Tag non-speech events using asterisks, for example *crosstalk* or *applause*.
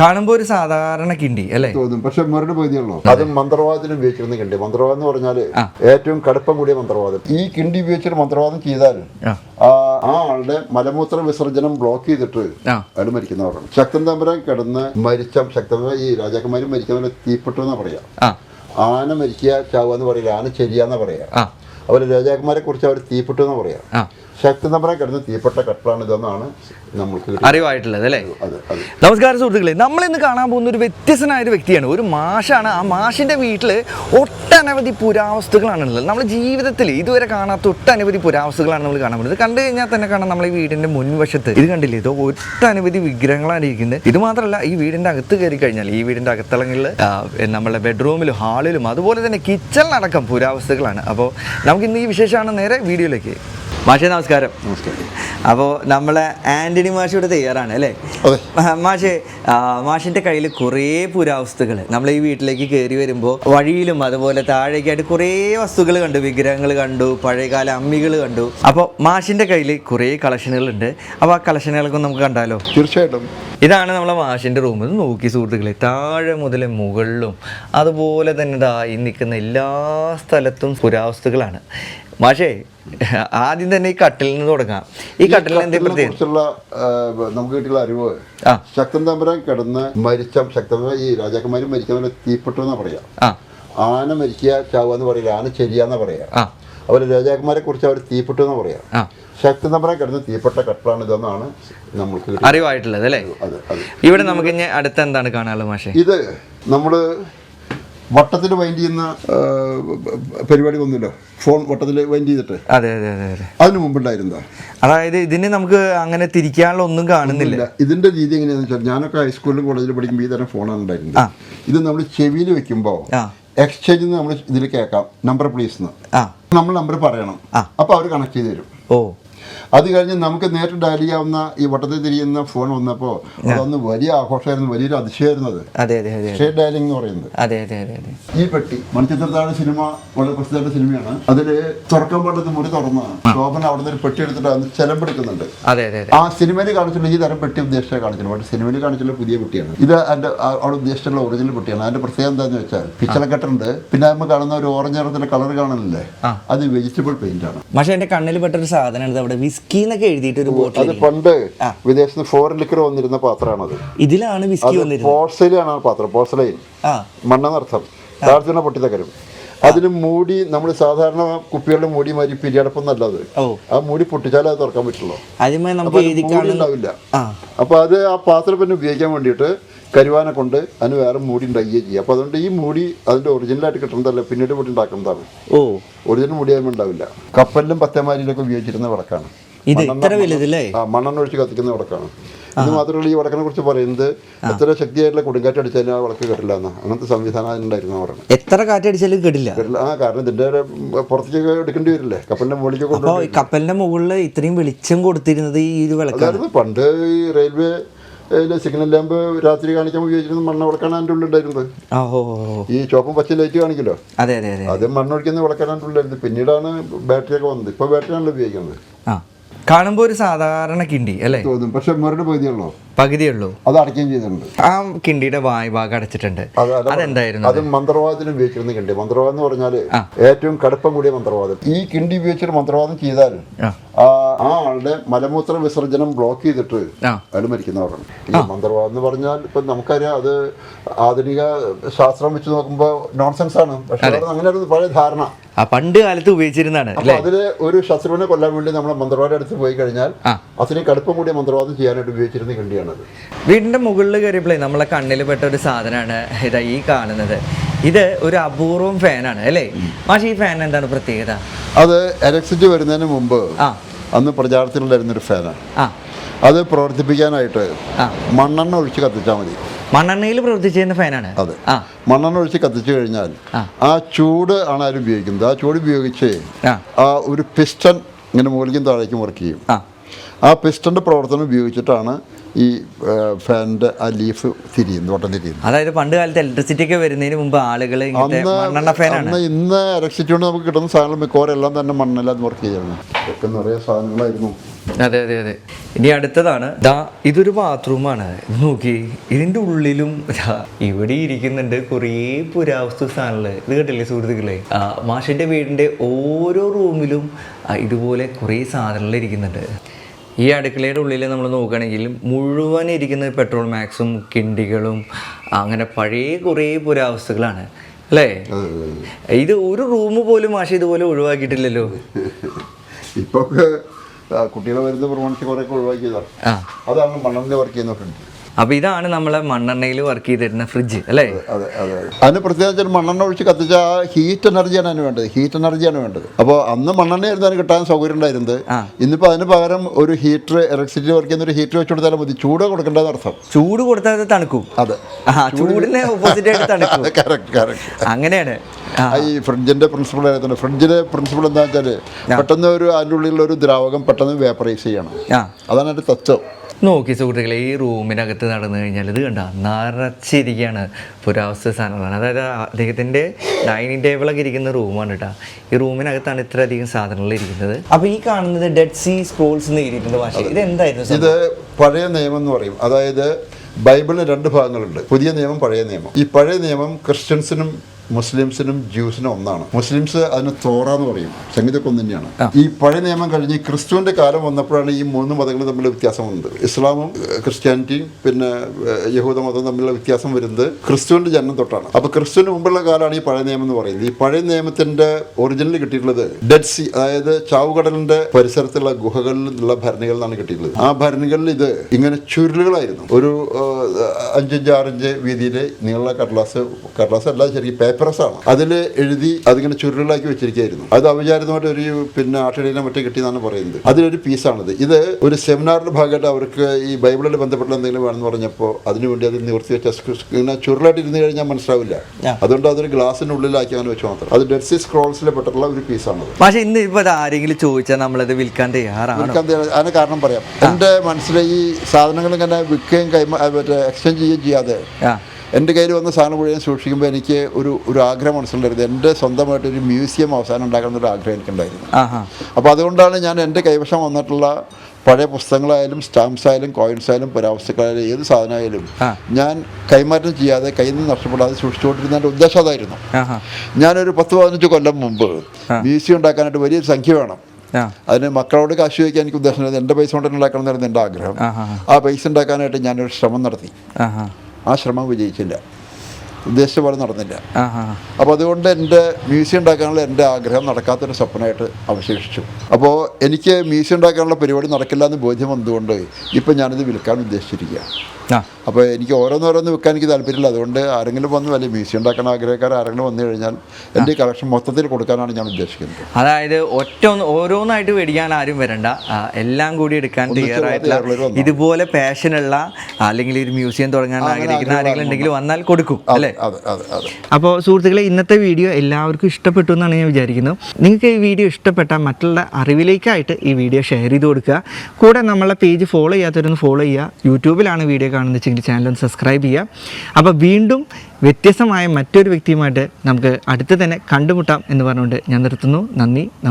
കാണുമ്പോൾ ഒരു സാധാരണ കിണ്ടി അല്ലേ? തോന്നും. പക്ഷെ മുരട് പകുതിയുള്ളൂ. അത്. മന്ത്രവാദത്തിന് ഉപയോഗിച്ചിരുന്ന കിണ്ടി. മന്ത്രവാദം എന്ന് പറഞ്ഞാൽ ഏറ്റവും കടുപ്പം കൂടിയ മന്ത്രവാദം. ഈ കിണ്ടി ഉപയോഗിച്ചിട്ട് മന്ത്രവാദം ചെയ്താൽ ആ. ആളുടെ മലമൂത്ര വിസർജനം ബ്ലോക്ക് ചെയ്തിട്ട് അയാൾ മരിക്കുന്നവരാണ്. ശക്തൻ തമ്പുരാൻ കിടന്ന് മരിച്ച ശക്തൻ ഈ രാജാക്കന്മാരും മരിക്കുന്നവരെ തീപ്പെട്ടു എന്നാ പറയാ. ആന മരിക്കുക ചാവുക എന്ന് പറയില്ല. ആന ചെരിയാന്നാ പറയാ. അവർ രാജാക്കന്മാരെ കുറിച്ച് അവർ തീപ്പെട്ടു എന്ന് പറയാ. ആ ശക്തൻ തമ്പുരാൻ കിടന്ന് തീപ്പെട്ട കട്ടലാണ് ഇതെന്നാണ് നമ്മൾക്ക് അറിവായിട്ടുള്ളത് അല്ലേ? നമസ്കാരം സുഹൃത്തുക്കളെ നമ്മൾ ഇന്ന് കാണാൻ പോകുന്ന ഒരു വ്യത്യസ്തനായ ഒരു വ്യക്തിയാണ്. ഒരു മാഷാണ്. ആ മാഷിന്റെ വീട്ടിൽ ഒട്ടനവധി പുരാവസ്തുക്കളാണുള്ളത്. നമ്മുടെ ജീവിതത്തിൽ ഇതുവരെ കാണാത്ത ഒട്ടനവധി പുരാവസ്തുക്കളാണ് നമ്മൾ കാണാൻ പോകുന്നത്. കണ്ടു കഴിഞ്ഞാൽ തന്നെ കാണാം നമ്മളെ ഈ വീടിന്റെ മുൻവശത്ത്. ഇത് കണ്ടില്ലേ? ഇത് ഒട്ടനവധി വിഗ്രഹങ്ങളാണ് ഇരിക്കുന്നത്. ഇത് മാത്രമല്ല ഈ വീടിന്റെ അകത്ത് കയറി കഴിഞ്ഞാൽ ഈ വീടിന്റെ അകത്തളങ്ങളിൽ നമ്മളെ ബെഡ്റൂമിലും ഹാളിലും അതുപോലെ തന്നെ കിച്ചണിലടക്കം പുരാവസ്തുക്കളാണ്. അപ്പോൾ നമുക്ക് ഇന്ന് ഈ വിശേഷമാണ് നേരെ വീഡിയോയിലേക്ക് മാഷേ നമസ്കാരം. നമസ്കാരം. അപ്പോൾ നമ്മളെ ആന്റണി മാഷ് ഇവിടെ തയ്യാറാണ് അല്ലേ? മാഷെ മ- മാഷേ ആ, മാഷിന്റെ കയ്യിൽ കുറേ പുരാവസ്തുക്കൾ നമ്മൾ ഈ വീട്ടിലേക്ക് കയറി വരുമ്പോൾ വഴിയിലും അതുപോലെ താഴേക്കായിട്ട് കുറേ വസ്തുക്കൾ കണ്ടു. വിഗ്രഹങ്ങൾ കണ്ടു പഴയകാല അമ്മികൾ കണ്ടു. അപ്പോൾ മാഷിന്റെ കയ്യിൽ കുറേ കളക്ഷനുകൾ ഉണ്ട് അപ്പോൾ ആ കളക്ഷനുകളൊക്കെ നമുക്ക് കണ്ടാലോ? തീർച്ചയായിട്ടും. ഇതാണ് നമ്മളെ മാഷിന്റെ റൂം. ഇത് നോക്കി സുഹൃത്തുക്കളെ താഴെ മുതൽ മുകളിലും അതുപോലെ തന്നെ ഈ നിൽക്കുന്ന എല്ലാ സ്ഥലത്തും പുരാവസ്തുക്കളാണ്. മാഷേ ആദ്യം തന്നെ ഈ കട്ടിൽ നിന്ന് തുടങ്ങാം. ഈ കട്ടിലിന് എന്തെങ്കിലും പ്രത്യേകത? കുറിച്ചുള്ള നമുക്ക് കിട്ടിയുള്ള അറിവ്. ശക്തൻ തമ്പുരാൻ കിടന്ന് മരിച്ച ശക്തൻ ഈ രാജാക്കന്മാരും മരിച്ചവരെ തീപ്പെട്ടു എന്നാ പറയാ. ആന മരിക്കുക ചാവുക എന്ന് പറയില്ല ആന ശരിയാന്നാ പറയാ. അവർ രാജാക്കന്മാരെ കുറിച്ച് അവർ തീപ്പെട്ടു എന്ന് പറയാ. ശക്തി ശക്തൻ തമ്പുരാൻ കിടന്ന് തീപ്പെട്ട കട്ടലാണ് ഇതെന്നാണ് നമ്മൾക്ക് അറിവായിട്ടുള്ളത് അല്ലേ? ഇവിടെ നമുക്ക് ഇനി അടുത്ത എന്താണ് കാണാനുള്ളത് മാഷെ? ഇത് നമ്മൾ വട്ടത്തിൽ വൈൻഡ് ചെയ്യുന്ന പരിപാടി ഒന്നുമില്ല ഫോൺ വട്ടത്തിൽ വൈൻഡ് ചെയ്തിട്ട്? അതെ അതെ അതെ അതെ. അതിന് മുമ്പുണ്ടായിരുന്നോ? അതായത് ഇതിന് നമുക്ക് അങ്ങനെ തിരിക്കാനുള്ള ഒന്നും കാണുന്നില്ല. ഇതിന്റെ രീതി എങ്ങനെയാണെന്ന് വെച്ചാൽ ഞാനൊക്കെ ഹൈസ്കൂളിലും കോളേജിലും പഠിക്കുമ്പോൾ ഈ തരം ഫോണാണ് ഉണ്ടായിരുന്നത്. ഇത് നമ്മൾ ചെവിയിൽ വെക്കുമ്പോൾ എക്സ്ചേഞ്ച് എക്സ്ചേഞ്ചിൽ നിന്ന് നമ്മൾ ഇതിൽ കേൾക്കാം. നമ്പർ പ്ലീസ് നമ്മൾ നമ്പർ പറയണം. അപ്പൊ അപ്പോൾ അവർ കണക്ട് ചെയ്ത് തരും. ഓ. അത് കഴിഞ്ഞ് നമുക്ക് നേരിട്ട് ഡയൽ ചെയ്യാവുന്ന ഈ വട്ടത്തിൽ തിരിയുന്ന ഫോൺ വന്നപ്പോൾ അതൊന്ന് വലിയ ആഘോഷമായിരുന്നു വലിയൊരു അതിശയമായിരുന്നു അത് അതെ അതെ അതെ. സ്റ്റേറ്റ് ഡയലിംഗ് എന്ന് പറയുന്നത്. ഈ പെട്ടി മണിച്ചിത്രത്താഴ് സിനിമ വളരെ പ്രസിദ്ധമായ സിനിമയാണ് അതിൽ തുറക്കാൻ പാടത്ത് മുറി തുറന്നാണ് ശോഭന അവിടെ നിന്ന് ഒരു പെട്ടി എടുത്തിട്ട് അത് ചെലമ്പെടുക്കുന്നുണ്ട് ആ സിനിമയിൽ കാണിച്ചിട്ടുള്ള ഈ തരം പെട്ടി ഉദ്ദേശിച്ച കാണിച്ചിട്ടുണ്ട് പക്ഷേ സിനിമയിൽ കാണിച്ചുള്ള പുതിയ പെട്ടിയാണ്. ഇത് അതിന്റെ അവിടെ ഉദ്ദേശിച്ചുള്ള ഒറിജിനൽ പെട്ടിയാണ്. അതിന്റെ പ്രത്യേകത എന്താണെന്ന് വെച്ചാൽ പിച്ചളക്കെട്ടുണ്ട് പിന്നെ നമ്മൾ കാണുന്ന ഒരു ഓറഞ്ച് നിറത്തിന്റെ കളർ കാണുന്നില്ലേ അത് വെജിറ്റബിൾ പെയിന്റ് ആണ്. പക്ഷേ എന്റെ കണ്ണിൽ പെട്ടൊരു സാധനമാണ് അവിടെ. വിസ്കി എന്നൊക്കെ എഴുതിയിട്ട് ഒരു ബോട്ടിൽ അത് പണ്ട് വിദേശത്ത് ഫോറിൻ ലിക്കർ വന്നിരുന്ന പാത്രമാണത് ഇതിലാണ് വിസ്കി അത് വന്നിരുന്നത്. പോർസലൈനാണ് ആ പാത്രം പോർസലൈൻ. ആ. മണ്ണെന്നർത്ഥം താഴ്ത്തുന്ന പൊട്ടിത്തക്കരും അതിന് മൂടി നമ്മൾ സാധാരണ കുപ്പികളുടെ മൂടി മാതിരി പിരിയടപ്പൊന്നല്ല അത് ഓ. ആ മൂടി പൊട്ടിച്ചാലേ അത് തുറക്കാൻ പറ്റുള്ളൂ. അപ്പൊ നമുക്ക് അതിന് എഴുതി മൂടി കാണുന്ന ഉണ്ടാവില്ല. ആ. അപ്പൊ അത് ആ പാത്രം പിന്നെ ഉപയോഗിക്കാൻ വേണ്ടിയിട്ട് കരുവാനെ കൊണ്ട് അതിന് വേറെ മൂടി ഉണ്ടാക്കുകയും ചെയ്യും. അപ്പൊ അതുകൊണ്ട് ഈ മൂടി അതിന്റെ ഒറിജിനലായിട്ട് കിട്ടുന്നതല്ല പിന്നീട് പൊട്ടി ഉണ്ടാക്കുന്നതാണ്. ഓ. ഒറിജിനൽ മൂടി ആയാലും ഉണ്ടാവില്ല. കപ്പലിലും പത്തേമാരിയിലൊക്കെ ഉപയോഗിച്ചിരുന്ന വിളക്കാണ്. ഇത് ഇത്ര വലുതല്ലേ? ആ മണ്ണെണ്ണ ഒഴിച്ച് കത്തിക്കുന്ന വിളക്കാണ്. ഇത് മാത്രമല്ല ഈ വിളക്കിനെ കുറിച്ച് പറയുന്നത് എത്ര ശക്തിയായിട്ടുള്ള കൊടുങ്കാറ്റ് അടിച്ചാലും ആ വിളക്ക് കെട്ടില്ല എന്നാ. അങ്ങനത്തെ സംവിധാനം അതിനുണ്ടായിരുന്നു പറയുന്നത്. എത്ര കാറ്റടിച്ചാലും കേട്ടില്ല. ആ കാരണം ഇതിന്റെ പുറത്തേക്ക് എടുക്കേണ്ടി വരില്ലേ? കപ്പലിന്റെ മുകളിലേക്ക് കൊണ്ടുപോയി കപ്പലിന്റെ മുകളിൽ ഇത്രയും വെളിച്ചം കൊടുത്തിരുന്നത് ഈ ഒരു വിളക്കാണ്. അതായിരുന്നു പണ്ട് ഈ റെയിൽവേ സിഗ്നൽ ലാമ്പ് രാത്രി കാണിക്കാൻ ഉപയോഗിച്ചിരുന്ന മണ്ണ വിളക്കാണ് അതിന്റെ ഉള്ളിലുണ്ടായിരുന്നത്. ആ ഓ ഓ, ഓ. ഈ ചുവപ്പും പച്ച ലൈറ്റ് കാണിക്കല്ലോ അതെ അതെ അതെ അത്. മണ്ണൊഴിക്കുന്ന വിളക്കാണ് അതിന്റെ ഉള്ളിലായിരുന്നു പിന്നീടാണ് ബാറ്ററി ഒക്കെ വന്നത്. ഇപ്പോൾ ബാറ്ററിയാണല്ലോ ഉപയോഗിക്കുന്നത്. ആ. കാണുമ്പോൾ ഒരു സാധാരണ കിണ്ടി അല്ലേ? തോന്നും. പക്ഷെ മുരട് പകുതിയുള്ളൂ? പകുതിയേ അത് അടയ്ക്കുകയും ചെയ്തിട്ടുണ്ട്. ആ കിണ്ടിയുടെ വായ് ഭാഗം അടച്ചിട്ടുണ്ട്. അത് അത് അതെന്തായിരുന്നു അത്? മന്ത്രവാദത്തിന് ഉപയോഗിച്ചിരുന്ന കിണ്ടി. മന്ത്രവാദം എന്ന് പറഞ്ഞാൽ ഏറ്റവും കടുപ്പം കൂടിയ മന്ത്രവാദം. ഈ കിണ്ടി ഉപയോഗിച്ചിട്ട് മന്ത്രവാദം ചെയ്താൽ ആ ആ ആളുടെ മലമൂത്ര വിസർജനം ബ്ലോക്ക് ചെയ്തിട്ട് അയാൾ മരിക്കുന്നവരാണ്. ഈ മന്ത്രവാദം എന്ന് പറഞ്ഞാൽ ഇപ്പൊ നമുക്കറിയാം അത് ആധുനിക ശാസ്ത്രം വെച്ച് നോക്കുമ്പോൾ നോൺസെൻസ് ആണ്. പക്ഷെ അങ്ങനെ ഒരു പഴയ ധാരണ. ആ പണ്ട് കാലത്ത് ഉപയോഗിച്ചിരുന്നതാണ് അതിൽ ഒരു ശത്രുവിനെ കൊല്ലാൻ വേണ്ടി നമ്മളെ മന്ത്രവാദം അടുത്ത് പോയി കഴിഞ്ഞാൽ അതിന് കടുപ്പം കൂടിയ മന്ത്രവാദം ചെയ്യാനായിട്ട് ഉപയോഗിച്ചിരുന്ന കിണ്ടിയാണത് വീടിന്റെ മുകളിൽ കയറിയപ്പോഴേ നമ്മളെ കണ്ണിൽ പെട്ട ഒരു സാധനമാണ് ഇതാ ഈ കാണുന്നത്. ഇത് ഒരു അപൂർവം ഫാനാണ് അല്ലേ? മാഷി ഈ ഫാൻ എന്താണ് പ്രത്യേകത? അത് എലക്ട്രിസിറ്റി വരുന്നതിന് മുമ്പ് അന്ന് പ്രചാരത്തിലുണ്ടായിരുന്നൊരു ഫാനാണ് അത് പ്രവർത്തിപ്പിക്കാനായിട്ട് മണ്ണെണ്ണ ഒഴിച്ച് കത്തിച്ചാൽ മതി. മണ്ണെണ്ണയിൽ പ്രവർത്തിച്ചിരുന്ന ഫാനാണ്? അതെ. മണ്ണെണ്ണ ഒഴിച്ച് കത്തിച്ചു കഴിഞ്ഞാൽ ആ. ചൂട് ആണ് ആരും ഉപയോഗിക്കുന്നത്. ആ ചൂട് ഉപയോഗിച്ച് ആ. ഒരു പിസ്റ്റൺ ഇങ്ങനെ മുകളിലേക്കും താഴേക്കും വർക്ക് ചെയ്യും. ആ പിസ്റ്റന്റെ പ്രവർത്തനം ഉപയോഗിച്ചിട്ടാണ് ഈ ഫാനിന്റെ ആ ലീഫ് തിരിയുന്നു വട്ടം തിരിയുന്നു. അതായത് പണ്ട് കാലത്ത് ഇലക്ട്രിസിറ്റി ഒക്കെ വരുന്നതിന് മുമ്പ് ആളുകൾ അന്ന് ഫാനാണ്. ഇന്ന് ഇലക്ട്രിസിറ്റി കൊണ്ട് നമുക്ക് കിട്ടുന്ന സാധനങ്ങൾ മിക്കവാറും എല്ലാം തന്നെ മണ്ണെല്ലാം വർക്ക് ചെയ്യണം ഒക്കെ നിറയെ സാധനങ്ങളായിരുന്നു. അതെ അതെ അതെ. ഇനി അടുത്തതാണ്. ദാ ഇതൊരു ബാത്റൂമാണ് നോക്കി ഇതിന്റെ ഉള്ളിലും ഇവിടെ ഇരിക്കുന്നുണ്ട് കുറേ പുരാവസ്തു സാധനങ്ങൾ ഇത് കേട്ടില്ലേ സുഹൃത്തുക്കളെ? മാഷിന്റെ വീടിന്റെ വീടിന്റെ ഓരോ റൂമിലും ഇതുപോലെ കുറേ സാധനങ്ങൾ ഇരിക്കുന്നുണ്ട്. ഈ അടുക്കളയുടെ ഉള്ളിൽ നമ്മൾ നോക്കുകയാണെങ്കിൽ മുഴുവൻ ഇരിക്കുന്നത് പെട്രോൾ മാക്സും കിണ്ടികളും അങ്ങനെ പഴയ കുറേ പുരാവസ്തുക്കളാണ്. അല്ലേ? ഇത് ഒരു റൂം പോലും മാഷ് ഇതുപോലെ ഒഴിവാക്കിയിട്ടില്ലല്ലോ. *laughs* ഇപ്പൊ കുട്ടികളെ വരുന്ന പ്രമാണിച്ച് കുറെ ഒഴിവാക്കിയതാണ് അതാണ് മണ്ണിന്റെ വർക്ക് ചെയ്യുന്ന ഫ്രിഡ്ജ് അപ്പൊ ഇതാണ് നമ്മളെ മണ്ണെണ്ണയിൽ വർക്ക് ചെയ്തിരുന്ന ഫ്രിഡ്ജ് അല്ലേ? അതെ അതെ അതിന് പ്രത്യേകിച്ച് മണ്ണെണ്ണ ഒഴിച്ച് കത്തിച്ച ആ ഹീറ്റ് എനർജിയാണ് അതിന് വേണ്ടത്. ഹീറ്റ് എനർജിയാണ് വേണ്ടത്. അപ്പോൾ അന്ന് മണ്ണെണ്ണയായിരുന്നു അതിന് കിട്ടാൻ സൗകര്യം ഉണ്ടായിരുന്നത്. ഇന്നിപ്പോ ഇന്നിപ്പോൾ അതിന് പകരം ഒരു ഹീറ്റർ ഇലക്ട്രിസിറ്റി വർക്ക് ചെയ്യുന്ന ഒരു ഹീറ്റർ വെച്ച് കൊടുത്താലും മതി. ചൂട് കൊടുക്കേണ്ടത് അർത്ഥം. ചൂട് കൊടുത്താൽ തണുക്കും. അതെ. ചൂടിനെ ഓപ്പോസിറ്റ് ആയിട്ട് തണുക്കും. *laughs* അങ്ങനെയാണ്. ഈ ഫ്രിഡ്ജിന്റെ പ്രിൻസിപ്പിൾ ആയിരുന്നു ഫ്രിഡ്ജിന്റെ പ്രിൻസിപ്പിൾ എന്താ വെച്ചാൽ പെട്ടെന്ന് ഒരു അതിന്റെ ഉള്ളിലുള്ള ഒരു ദ്രാവകം പെട്ടെന്ന് വേപ്പറൈസ് ചെയ്യണം. അതാണ് അതിന്റെ തത്വം. നോക്കി സുഹൃത്തുക്കളെ ഈ റൂമിനകത്ത് നടന്നു കഴിഞ്ഞാൽ ഇത് കണ്ട നിറച്ചിരിക്കുകയാണ് പുരാവസ്തു സാധനങ്ങളാണ്. അതായത് അദ്ദേഹത്തിന്റെ ഡൈനിങ് ടേബിളൊക്കെ ഇരിക്കുന്ന റൂമാണ് കേട്ടോ. ഈ റൂമിനകത്താണ് ഇത്രയധികം സാധനങ്ങൾ ഇരിക്കുന്നത്. അപ്പോൾ ഈ കാണുന്നത് ഡെഡ് സീ സ്ക്രോൾസ് എന്ന് എഴുതിയിട്ടുണ്ട് ഭാഷ ഇത് എന്തായിരുന്നു ഇത് പഴയ നിയമം എന്ന് പറയും. അതായത് ബൈബിളിന് രണ്ട് ഭാഗങ്ങളുണ്ട്. പുതിയ നിയമം പഴയ നിയമം. ഈ പഴയ നിയമം ക്രിസ്ത്യൻസിനും മുസ്ലിംസിനും ജ്യൂസിനും ഒന്നാണ്. മുസ്ലിംസ് അതിന് തോറ എന്ന് പറയും. സംഗീതമൊക്കെ ഒന്ന് തന്നെയാണ്. ഈ പഴയ നിയമം കഴിഞ്ഞ് ക്രിസ്തുവിന്റെ കാലം വന്നപ്പോഴാണ് ഈ മൂന്ന് മതങ്ങളും തമ്മിൽ വ്യത്യാസം വന്നത്. ഇസ്ലാമും ക്രിസ്ത്യാനിറ്റിയും പിന്നെ യഹൂദ മതവും തമ്മിലുള്ള വ്യത്യാസം വരുന്നത് ക്രിസ്തുവിന്റെ ജനനം തൊട്ടാണ്. അപ്പൊ ക്രിസ്തുവിന് മുമ്പുള്ള കാലമാണ് ഈ പഴയ നിയമം എന്ന് പറയുന്നത്. ഈ പഴയ നിയമത്തിന്റെ ഒറിജിനൽ കിട്ടിയിട്ടുള്ളത് ഡെഡ് സി അതായത് ചാവുകടലിന്റെ പരിസരത്തുള്ള ഗുഹകളിൽ നിന്നുള്ള ഭരണികളിൽ നിന്നാണ് കിട്ടിയിട്ടുള്ളത്. ആ ഭരണികളിൽ ഇത് ഇങ്ങനെ ചുരുളുകളായിരുന്നു. ഒരു അഞ്ചഞ്ച് ആറിഞ്ച് വീതിയിൽ നീള കടലാസ് കടലാസ് അല്ല ശരിക്കും പേപ്പറസ് ആണ് അതിൽ എഴുതി അതിങ്ങനെ ചുരുളാക്കി വെച്ചിരിക്കുകയായിരുന്നു. അത് അവിചാരിതമായിട്ട് ഒരു പിന്നെ ആട്ടിടയിലെ മറ്റേ കിട്ടിയെന്നാണ് പറയുന്നത്. അതിലൊരു പീസാണിത്. ഇത് ഒരു സെമിനാറിന്റെ ഭാഗമായിട്ട് അവർക്ക് ഈ ബൈബിളിൽ ബന്ധപ്പെട്ട എന്തെങ്കിലും വേണമെന്ന് പറഞ്ഞപ്പോൾ അതിനുവേണ്ടി അത് നിവർത്തി വെച്ച ഇങ്ങനെ ചുരുളായിട്ട് ഇരുന്ന് കഴിഞ്ഞാൽ മനസ്സിലാവില്ല. അതുകൊണ്ട് അതൊരു ഗ്ലാസിനുള്ളിലാക്കി അങ്ങനെ വെച്ച് മാത്രം. അത് ഡെഡ് സി സ്ക്രോൾസിൽ പെട്ടിട്ടുള്ള ഒരു പീസാണ് പക്ഷേ ഇന്ന് ഇപ്പോൾ ആരെങ്കിലും ചോദിച്ചാൽ നമ്മളത് വിൽക്കാൻ തയ്യാറാണ്? വിൽക്കാൻ? അതിന് കാരണം പറയാം. എന്റെ മനസ്സിലെ ഈ സാധനങ്ങൾ ഇങ്ങനെ വിൽക്കുകയും കൈമാ എക്സ്ചേഞ്ച് ചെയ്യുകയും ചെയ്യാതെ ആ. എന്റെ കയ്യിൽ വന്ന സാധനം മുഴുവൻ സൂക്ഷിക്കുമ്പോൾ എനിക്ക് ഒരു ഒരു ആഗ്രഹം മനസ്സിലുണ്ടായിരുന്നു. എന്റെ സ്വന്തമായിട്ട് ഒരു മ്യൂസിയം അവസാനം ഉണ്ടാക്കണം എന്നൊരു ആഗ്രഹം എനിക്കുണ്ടായിരുന്നു. അപ്പോൾ അതുകൊണ്ടാണ് ഞാൻ എന്റെ കൈവശം വന്നിട്ടുള്ള പഴയ പുസ്തകങ്ങളായാലും സ്റ്റാമ്പ്സ് ആയാലും കോയിൻസ് ആയാലും പുരാവസ്തുക്കളായാലും ഏത് സാധനമായാലും ഞാൻ കൈമാറ്റം ചെയ്യാതെ കയ്യിൽ നിന്ന് നഷ്ടപ്പെടാതെ സൂക്ഷിച്ചുകൊണ്ടിരുന്നതിന്റെ ഉദ്ദേശം അതായിരുന്നു. ഞാനൊരു പത്ത് പതിനഞ്ച് കൊല്ലം മുമ്പ് മ്യൂസിയം ഉണ്ടാക്കാനായിട്ട് വലിയൊരു സംഖ്യ വേണം. അതിന് മക്കളോട് കാശ് ചോദിക്കാൻ എനിക്ക് ഉദ്ദേശം എന്റെ പൈസ കൊണ്ട് ഉണ്ടാക്കണം എന്നായിരുന്നു എന്റെ ആഗ്രഹം. ആ പൈസ ഉണ്ടാക്കാനായിട്ട് ഞാനൊരു ശ്രമം നടത്തി. ആ ശ്രമം വിജയിച്ചില്ല. ഉദ്ദേശിച്ച പോലെ നടന്നില്ല. അപ്പോൾ അതുകൊണ്ട് എന്റെ മ്യൂസിയം ഉണ്ടാക്കാനുള്ള എന്റെ ആഗ്രഹം നടക്കാത്തൊരു സ്വപ്നമായിട്ട് അവശേഷിച്ചു. അപ്പോൾ എനിക്ക് മ്യൂസിയം ഉണ്ടാക്കാനുള്ള പരിപാടി നടക്കില്ല എന്ന് ബോധ്യം വന്നതുകൊണ്ട് ഇപ്പം ഞാനിത് വിൽക്കാൻ ഉദ്ദേശിച്ചിരിക്കുക അപ്പോൾ എനിക്ക് ഓരോന്നോരോന്ന് വെക്കാൻ എനിക്ക് താല്പര്യമില്ല. അതുകൊണ്ട് ആരെങ്കിലും വന്ന് വലിയ മ്യൂസിയം ഉണ്ടാക്കാൻ ആഗ്രഹക്കാർ ആരെങ്കിലും വന്നു കഴിഞ്ഞാൽ എന്റെ കളക്ഷൻ മൊത്തത്തിൽ കൊടുക്കാനാണ് ഞാൻ ഉദ്ദേശിക്കുന്നത്. അതായത് ഒറ്റ ഒന്ന് ഓരോന്നായിട്ട് മേടിക്കാൻ ആരും വരണ്ട. എല്ലാം കൂടി എടുക്കാൻ തയ്യാറായിട്ടുള്ള. ഇതുപോലെ പാഷനുള്ള അല്ലെങ്കിൽ ഒരു മ്യൂസിയം തുടങ്ങാൻ ആഗ്രഹിക്കുന്ന ആരെങ്കിലും ഉണ്ടെങ്കിൽ വന്നാൽ കൊടുക്കും അല്ലേ? അപ്പോൾ സുഹൃത്തുക്കളെ ഇന്നത്തെ വീഡിയോ എല്ലാവർക്കും ഇഷ്ടപ്പെട്ടു എന്നാണ് ഞാൻ വിചാരിക്കുന്നത് നിങ്ങൾക്ക് ഈ വീഡിയോ ഇഷ്ടപ്പെട്ടാൽ മറ്റുള്ള അറിവിലേക്കായിട്ട് ഈ വീഡിയോ ഷെയർ ചെയ്ത് കൊടുക്കുക. കൂടെ നമ്മളെ പേജ് ഫോളോ ചെയ്യാത്തവരൊന്ന് ഫോളോ ചെയ്യുക. യൂട്യൂബിലാണ് വീഡിയോ കാണുന്നത് വെച്ചെങ്കിൽ ചാനൽ ഒന്ന് സബ്സ്ക്രൈബ് ചെയ്യുക. അപ്പോൾ വീണ്ടും വ്യത്യസ്തമായ മറ്റൊരു വ്യക്തിയുമായിട്ട് നമുക്ക് അടുത്ത് തന്നെ കണ്ടുമുട്ടാം എന്ന് പറഞ്ഞുകൊണ്ട് ഞാൻ നിർത്തുന്നു. നന്ദി നമസ്കാരം.